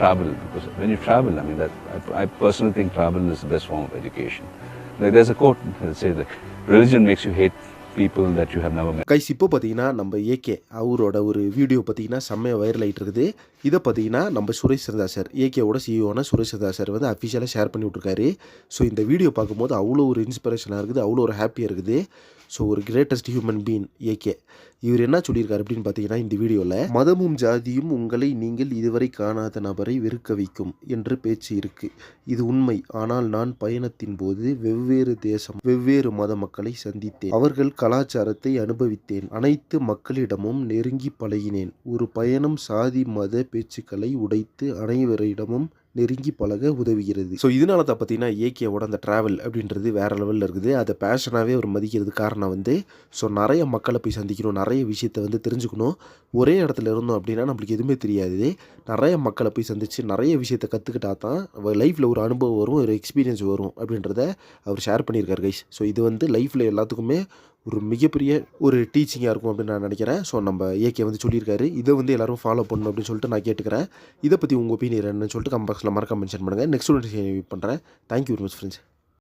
travel because when you travel, I mean, that I, I personally think travel is the best form of education. Like there's a quote that says that religion makes you hate people that you have never met. Guys இப்போ பார்த்தீங்கன்னா நம்ம AK அவரோட ஒரு video பார்த்தீங்கன்னா செம்மையாக viral ஆகிட்டு இருக்குது இதை பார்த்தீங்கன்னா நம்ம சுரேஷ் சந்தா சார் ஏகேவோட சிஇஓன சுரேஷ் சந்தா சார் வந்து அஃபிஷியலாக ஷேர் பண்ணி விட்ருக்காரு ஸோ இந்த வீடியோ பார்க்கும்போது அவ்வளோ ஒரு இன்ஸ்பிரேஷனாக இருக்குது அவ்வளோ ஒரு ஹாப்பியாக இருக்குது ஸோ ஒரு கிரேட்டஸ்ட் ஹியூமன் பீன் ஏகே இவர் என்ன சொல்லியிருக்காரு அப்படின்னு பார்த்தீங்கன்னா இந்த வீடியோவில் மதமும் ஜாதியும் உங்களை நீங்கள் இதுவரை காணாத நபரை வெறுக்க வைக்கும் என்று பேச்சு இருக்குது இது உண்மை. ஆனால் நான் பயணத்தின் போது வெவ்வேறு தேசம் வெவ்வேறு மத மக்களை சந்தித்தேன். அவர்கள் கலாச்சாரத்தை அனுபவித்தேன். அனைத்து மக்களிடமும் நெருங்கி பழகினேன். ஒரு பயணம் சாதி மத பேச்சுக்களை உடைத்து அனைவரிடமும் நெருங்கி பழக உதவுகிறது. ஸோ இதனால தான் பார்த்தீங்கன்னா ஏகேவோட அந்த ட்ராவல் அப்படின்றது வேற லெவலில் இருக்குது. அதை பேஷனாகவே அவர் மதிக்கிறது காரணம் வந்து ஸோ நிறைய மக்களை போய் சந்திக்கணும் நிறைய விஷயத்தை வந்து தெரிஞ்சுக்கணும். ஒரே இடத்துல இருந்தோம் அப்படின்னா நம்மளுக்கு எதுவுமே தெரியாது. நிறைய மக்களை போய் சந்தித்து நிறைய விஷயத்தை கற்றுக்கிட்டா தான் லைஃப்பில் ஒரு அனுபவம் வரும் ஒரு எக்ஸ்பீரியன்ஸ் வரும் அப்படின்றத அவர் ஷேர் பண்ணியிருக்காரு கைஸ் ஸோ இது வந்து லைஃப்பில் எல்லாத்துக்குமே ஒரு மிகப்பெரிய ஒரு டீச்சிங்காக இருக்கும் அப்படின்னு நான் நினைக்கிறேன். ஸோ நம்ம ஏகே வந்து சொல்லியிருக்காரு. இதை வந்து எல்லாரும் ஃபாலோ பண்ணணும் அப்படின்னு சொல்லிட்டு நான் கேட்டுக்கிறேன். இதை பற்றி உங்கள் ஒப்பீனியன் என்னன்னு சொல்லிட்டு கம்பாக்ஸில் மறக்காம மென்ஷன் பண்ணுங்கள் நெக்ஸ்ட் ஒன்று பண்ணுறேன் தேங்க்யூ வெரி மச் ஃப்ரெண்ட்ஸ்